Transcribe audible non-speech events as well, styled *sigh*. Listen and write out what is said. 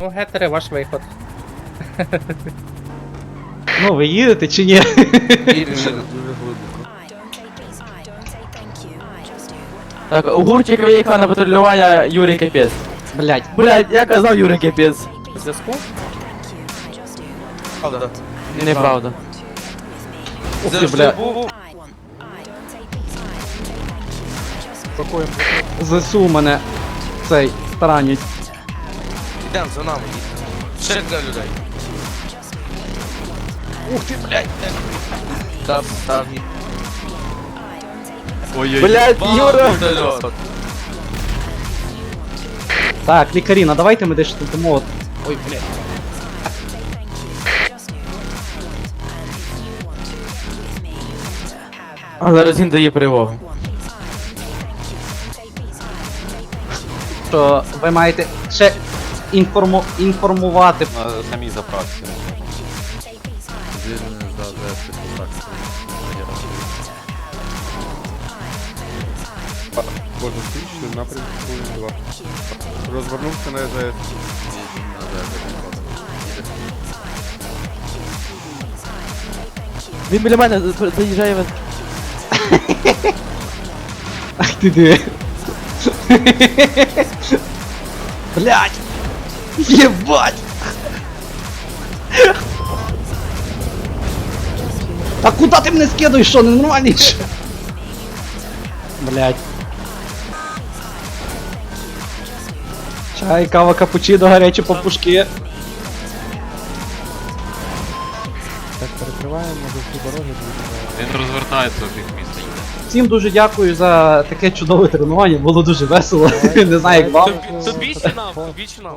Ну, гетери, ваш виход. Ну, ви їдете чи ні? Так, гурчик виїхав на патрулювання Юрій Капець. Блять. Блядь, я казав Юрій Капець. Зв'язку? Правда. Неправда. Ух ти, бля. ЗСУ мене цей таранять. Ідемо за нами. Ще для людей. Ух ти, блядь. Там, там. Блядь, Юра! Вертольот. Так, лікарі, надавайте ми дещо дамо. от. Ой, блядь. А зараз він дає перевагу. Що ви маєте ще інформу... інформувати. Звільнення за контракт. Кожен тисячу напрямку 2. Розвернувся на АЗС. Він біля мене заїжджає в... Ах ти диви. Блять! Єбать! Та куди ти мене скидуєш, що ненормальний? що? Блять. Чай, кава, капучино, гарячі папушки. Він розвертається у бік міста. Всім дуже дякую за таке чудове тренування, було дуже весело. *laughs* Не знаю як вам. Тобі чи нам? Тобі чи нам?